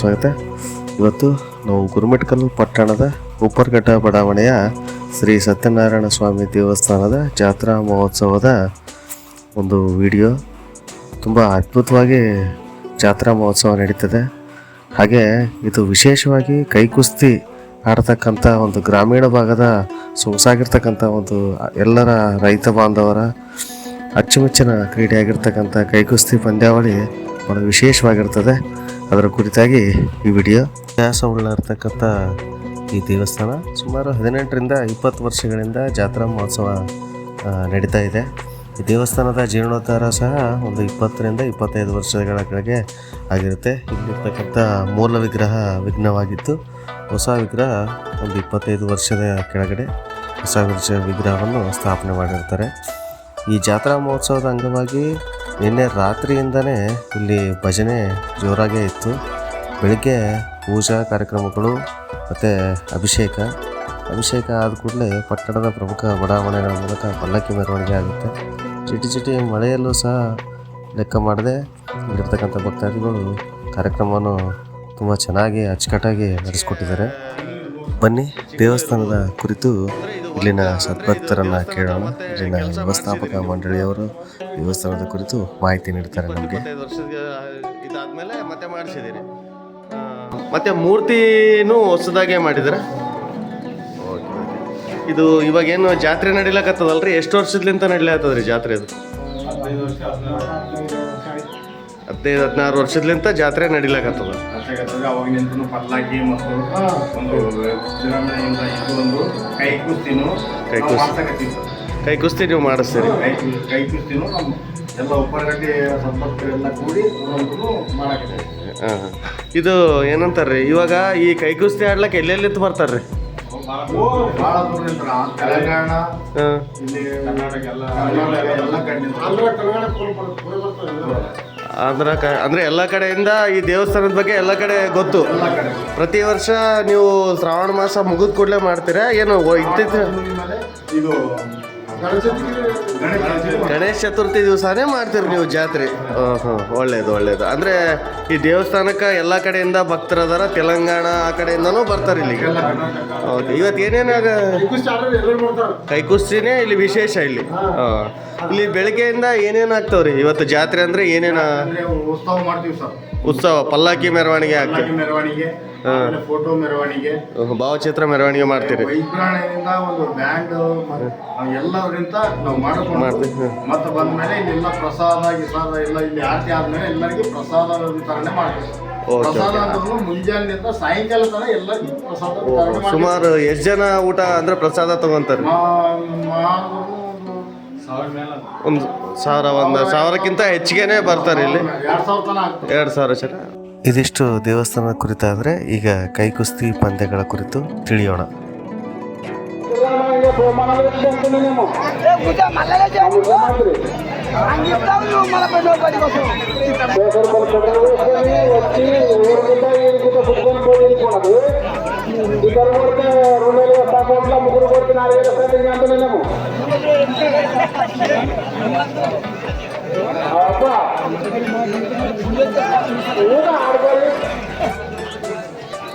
ಸ್ವಾಗತ. ಇವತ್ತು ನಾವು ಗುರುಮಿಟ್ಕಲ್ ಪಟ್ಟಣದ ಉಪ್ಪರ್ಘಟ್ಟ ಬಡಾವಣೆಯ ಶ್ರೀ ಸತ್ಯನಾರಾಯಣ ಸ್ವಾಮಿ ದೇವಸ್ಥಾನದ ಜಾತ್ರಾ ಮಹೋತ್ಸವದ ಒಂದು ವಿಡಿಯೋ. ತುಂಬ ಅದ್ಭುತವಾಗಿ ಜಾತ್ರಾ ಮಹೋತ್ಸವ ನಡೀತದೆ. ಹಾಗೆ ಇದು ವಿಶೇಷವಾಗಿ ಕೈಕುಸ್ತಿ ಆಡ್ತಕ್ಕಂಥ ಒಂದು ಗ್ರಾಮೀಣ ಭಾಗದ ಸೊಗಸಾಗಿರ್ತಕ್ಕಂಥ ಒಂದು ಎಲ್ಲರ ರೈತ ಬಾಂಧವರ ಅಚ್ಚುಮೆಚ್ಚಿನ ಕ್ರೀಡೆಯಾಗಿರ್ತಕ್ಕಂಥ ಕೈಕುಸ್ತಿ ಪಂದ್ಯಾವಳಿ ಬಹಳ ವಿಶೇಷವಾಗಿರ್ತದೆ. ಅದರ ಕುರಿತಾಗಿ ಈ ವಿಡಿಯೋ. ಇತಿಹಾಸವುಳ್ಳ ಇರ್ತಕ್ಕಂಥ ಈ ದೇವಸ್ಥಾನ ಸುಮಾರು ಹದಿನೆಂಟರಿಂದ ಇಪ್ಪತ್ತು ವರ್ಷಗಳಿಂದ ಜಾತ್ರಾ ಮಹೋತ್ಸವ ನಡೀತಾ ಇದೆ. ಈ ದೇವಸ್ಥಾನದ ಜೀರ್ಣೋದ್ಧಾರ ಸಹ ಒಂದು ಇಪ್ಪತ್ತರಿಂದ ಇಪ್ಪತ್ತೈದು ವರ್ಷಗಳ ಕೆಳಗೆ ಆಗಿರುತ್ತೆ. ಇಲ್ಲಿರ್ತಕ್ಕಂಥ ಮೂಲ ವಿಗ್ರಹ ವಿಘ್ನವಾಗಿತ್ತು. ಹೊಸ ವಿಗ್ರಹ ಒಂದು ಇಪ್ಪತ್ತೈದು ವರ್ಷದ ಕೆಳಗಡೆ ಹೊಸ ವಿಗ್ರಹವನ್ನು ಸ್ಥಾಪನೆ ಮಾಡಿರ್ತಾರೆ. ಈ ಜಾತ್ರಾ ಮಹೋತ್ಸವದ ಅಂಗವಾಗಿ ನಿನ್ನೆ ರಾತ್ರಿಯಿಂದನೇ ಇಲ್ಲಿ ಭಜನೆ ಜೋರಾಗೇ ಇತ್ತು. ಬೆಳಗ್ಗೆ ಪೂಜಾ ಕಾರ್ಯಕ್ರಮಗಳು ಮತ್ತು ಅಭಿಷೇಕ. ಅಭಿಷೇಕ ಆದ ಕೂಡಲೇ ಪಟ್ಟಣದ ಪ್ರಮುಖ ಬಡಾವಣೆಗಳ ಮೂಲಕ ಪಲ್ಲಕ್ಕಿ ಮೆರವಣಿಗೆ ಆಗುತ್ತೆ. ಚಿಟಿ ಚಿಟಿ ಮಳೆಯಲ್ಲೂ ಸಹ ಲೆಕ್ಕ ಮಾಡದೆ ಇಲ್ಲಿರ್ತಕ್ಕಂಥ ಭಕ್ತಾದಿಗಳು ಕಾರ್ಯಕ್ರಮವನ್ನು ತುಂಬ ಚೆನ್ನಾಗಿ ಅಚ್ಚುಕಟ್ಟಾಗಿ ನಡೆಸ್ಕೊಟ್ಟಿದ್ದಾರೆ. ಬನ್ನಿ, ದೇವಸ್ಥಾನದ ಕುರಿತು ಇಲ್ಲಿನ ಸದ್ಭಕ್ತರನ್ನ ಕೇಳೋಣ. ಇಲ್ಲಿನ ವ್ಯವಸ್ಥಾಪಕ ಮಂಡಳಿಯವರು ದೇವಸ್ಥಾನದ ಕುರಿತು ಮಾಹಿತಿ ನೀಡ್ತಾರೆ ನಮಗೆ. ಮತ್ತೆ ಮಾಡಿಸಿದ್ದೀರಿ. ಮತ್ತೆ ಮೂರ್ತಿನೂ ಹೊಸದಾಗೆ ಮಾಡಿದ್ರೆ ಇದು ಇವಾಗ ಏನು ಜಾತ್ರೆ ನಡಿಲಕತ್ತದಲ್ರಿ? ಎಷ್ಟು ವರ್ಷದ್ಲಿಂತ ನಡಿಲತ್ತದ್ರಿ ಜಾತ್ರೆ ಇದು? ಹದಿನೈದು ಹದಿನಾರು ವರ್ಷದ್ಲಿಂತ ಜಾತ್ರೆ ನಡಿಲಕತ್ತದ ಅಷ್ಟಾಗತ್ತಂದ್ರೆ ಅವಾಗಿನಿಂದನೂ ಪಲ್ಲಾಕಿ ಮತ್ತು ಒಂದು ವಿಜೃಂಭಣೆಯಿಂದ ಇದು ಒಂದು ಕೈ ಕುಸ್ತಿನೂ ಕೈ ನಾವು ಕುಸ್ತಿ. ಕೈ ನೀವು ಮಾಡಿಸ್ತೀರಿ? ಕೈ ಕುಸ್ತಿನೂ ಎಲ್ಲ ಉಪ್ಪರಗಡ್ಡೆ ಸಂಪರ್ಕರೆಲ್ಲ ಕೂಡಿ ಒಂದೊಂದು ಮಾಡಕತ್ತೀವಿ. ಹಾಂ ಹಾಂ. ಇದು ಏನಂತಾರ್ರಿ? ಇವಾಗ ಈ ಕೈ ಕುಸ್ತಿ ಆಡ್ಲಕ್ಕೆ ಎಲ್ಲೆಲ್ಲಿಂದ ಭಾಳ ನಿಂತ್ರ ತೆಲಂಗಾಣ ಇಲ್ಲಿ ಕರ್ನಾಟಕ ಎಲ್ಲ ಎಲ್ಲ ಕಡೆ ಆಂಧ್ರ ಕ, ಅಂದರೆ ಎಲ್ಲ ಕಡೆಯಿಂದ ಈ ದೇವಸ್ಥಾನದ ಬಗ್ಗೆ ಎಲ್ಲ ಕಡೆ ಗೊತ್ತು. ಪ್ರತಿ ವರ್ಷ ನೀವು ಶ್ರಾವಣ ಮಾಸ ಮುಗಿದ ಕೂಡಲೇ ಮಾಡ್ತೀರಾ? ಏನು ಇತ್ತೀಚೆ ಇದು ಗಣೇಶ ಚತುರ್ಥಿ ದಿವಸನೇ ಮಾಡ್ತೀರಿ ನೀವು ಜಾತ್ರೆ. ಹಾಂ ಹಾಂ ಒಳ್ಳೇದು ಒಳ್ಳೇದು. ಅಂದರೆ ಈ ದೇವಸ್ಥಾನಕ್ಕೆ ಎಲ್ಲ ಕಡೆಯಿಂದ ಭಕ್ತರದಾರ ತೆಲಂಗಾಣ ಆ ಕಡೆಯಿಂದನೂ ಬರ್ತಾರೆ ಇಲ್ಲಿ ಓಕೆ ಇವತ್ತು ಏನೇನಾಗ ಕೈಕುಸ್ತಿನೇ ಇಲ್ಲಿ ವಿಶೇಷ ಇಲ್ಲಿ. ಹಾಂ. ಇಲ್ಲಿ ಬೆಳಗ್ಗೆಯಿಂದ ಏನೇನು ಆಗ್ತಾವ್ರಿ? ಇವತ್ತು ಜಾತ್ರೆ ಅಂದರೆ ಏನೇನು ಉತ್ಸವ ಮಾಡ್ತೀವಿ ಸರ್. ಉತ್ಸವ ಪಲ್ಲಕ್ಕಿ ಮೆರವಣಿಗೆ ಆಗ್ತದೆ. ಮೆರವಣಿಗೆ. ಫೋಟೋ ಮೆರವಣಿಗೆ. ಭಾವಚಿತ್ರ ಮೆರವಣಿಗೆ ಮಾಡ್ತೀರಿ. ವೈಬ್ರಾಣದಿಂದ ಒಂದು ಬ್ಯಾಂಡ್ ಎಲ್ಲರಿಂದ ನಾವು ಮಾಡಿಕೊಂಡು. ಮತ್ತೆ ಬಂದ್ಮೇಲೆ ಇಲ್ಲೆಲ್ಲ ಪ್ರಸಾದ ಗಿಸಾದ ಎಲ್ಲ ಇಲ್ಲಿ ಆರತಿ ಆದ್ಮೇಲೆ ಎಲ್ಲರಿಗೂ ಪ್ರಸಾದ ವಿತರಣೆ ಮಾಡ್ತೀವಿ. ಪ್ರಸಾದ ಅಂದ್ರೂ ಮುಂಜಾನೆಯಿಂದ ಸಾಯಂಕಾಲ ತನಕ ಎಲ್ಲರಿಗೂ ಪ್ರಸಾದ. ಸುಮಾರು ಎಷ್ಟು ಜನ ಊಟ ಅಂದ್ರೆ ಪ್ರಸಾದ ತಗೊಂತಾರೆ? ಒಂದು ಸಾವಿರ ಒಂದು ಸಾವಿರಕ್ಕಿಂತ ಹೆಚ್ಚಿಗೆನೇ ಬರ್ತಾರೆ ಇಲ್ಲಿ. ಎರಡ್ ಸಾವಿರ ಎರಡು ಸಾವಿರ ಜನ? ಇದಿಷ್ಟು ದೇವಸ್ಥಾನದ ಕುರಿತಾದರೆ ಈಗ ಕೈಕುಸ್ತಿ ಪಂದ್ಯಗಳ ಕುರಿತು ತಿಳಿಯೋಣ.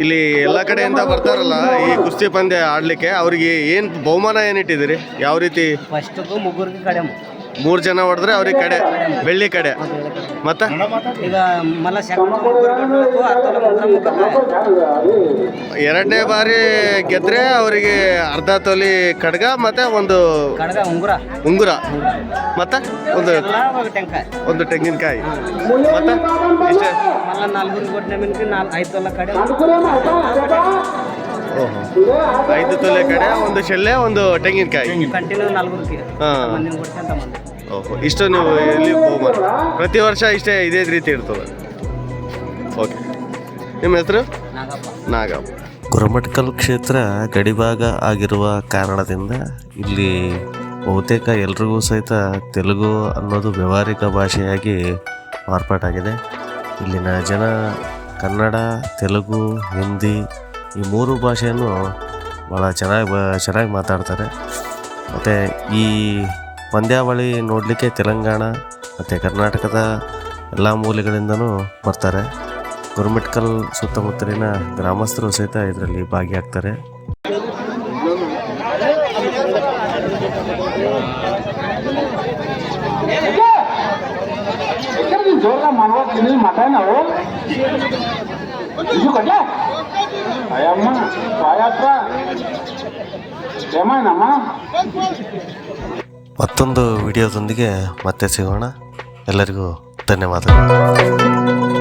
ಇಲ್ಲಿ ಎಲ್ಲ ಕಡೆಯಿಂದ ಬರ್ತಾರಲ್ಲ ಈ ಕುಸ್ತಿ ಪಂದ್ಯ ಆಡ್ಲಿಕ್ಕೆ ಅವರಿಗೆ ಏನು ಬಹುಮಾನ ಏನಿಟ್ಟಿದ್ದೀರಿ ಯಾವ ರೀತಿ? ಮೂರ್ ಮುಗ್ಗುರಿಗೆ ಕಡೆ ಮೂರು ಜನ ಹೊಡೆದ್ರೆ ಅವ್ರಿಗೆ ಕಡೆ ಬೆಳ್ಳಿ ಕಡೆ. ಮತ್ತೆ? ಈಗ ಮಲ ಎರಡನೇ ಬಾರಿ ಗೆದ್ರೆ ಅವರಿಗೆ ಅರ್ಧ ತೊಲಿ ಖಡ್ಗ ಮತ್ತೆ ಒಂದು ಕಡಗ ಉಂಗುರ. ಉಂಗುರ. ಮತ್ತೆ ಒಂದು ಒಂದು ತೆಂಗಿನಕಾಯಿ. ಮತ್ತೆ ಇಷ್ಟೇ? ಮಲ್ಲ ನಾಲ್ಕೂರಿಗೆ ಕೊಟ್ಟೆ ಮಿನ್ಕಿ ನಾಲ್ ಐದು ತೊಲ ಕಡೆ. ಓಹೋ. ಐದು ತೊಲೆ ಕಡೆ ಒಂದು ಶೆಲ್ಲೆ ಒಂದು ತೆಂಗಿನಕಾಯಿ. ಕಂಟಿನ್ಯೂ ನಾಲ್ಕೂರಿಗೆ ಹಾಂ. ಮಂದಿನ ಕೊಟ್ಟೆ ಅಂತ ಮಂದಿ ಓಹೋ. ಇಷ್ಟು ನೀವು ಇಲ್ಲಿ ಬಹುಮಾನ ಪ್ರತಿ ವರ್ಷ ಇಷ್ಟೇ ಇದೇ ರೀತಿ ಇರ್ತದೆ. ಓಕೆ. ನಿಮ್ಮ ಹೆಸರು? ನಾಗಪ್ಪ. ನಾಗಪ್ಪ. ಗುರುಮಠಕಲ್ ಕ್ಷೇತ್ರ ಗಡಿಭಾಗ ಆಗಿರುವ ಕಾರಣದಿಂದ ಇಲ್ಲಿ ಬಹುತೇಕ ಎಲ್ರಿಗೂ ಸಹಿತ ತೆಲುಗು ಅನ್ನೋದು ವ್ಯವಹಾರಿಕ ಭಾಷೆಯಾಗಿ ಮಾರ್ಪಾಟಾಗಿದೆ. ಇಲ್ಲಿನ ಜನ ಕನ್ನಡ, ತೆಲುಗು, ಹಿಂದಿ ಈ ಮೂರು ಭಾಷೆಯನ್ನು ಭಾಳ ಚೆನ್ನಾಗಿ ಚೆನ್ನಾಗಿ ಮಾತಾಡ್ತಾರೆ. ಮತ್ತು ಈ ಪಂದ್ಯಾವಳಿ ನೋಡಲಿಕ್ಕೆ ತೆಲಂಗಾಣ ಮತ್ತು ಕರ್ನಾಟಕದ ಎಲ್ಲ ಮೂಲೆಗಳಿಂದನೂ ಬರ್ತಾರೆ. ಗೊರ್ಮೆಟ್ಕಲ್ ಸುತ್ತಮುತ್ತಲಿನ ಗ್ರಾಮಸ್ಥರು ಸಹಿತ ಇದರಲ್ಲಿ ಭಾಗಿಯಾಗ್ತಾರೆ. ಮತ್ತೊಂದು ವಿಡಿಯೋದೊಂದಿಗೆ ಮತ್ತೆ ಸಿಗೋಣ. ಎಲ್ಲರಿಗೂ ಧನ್ಯವಾದಗಳು.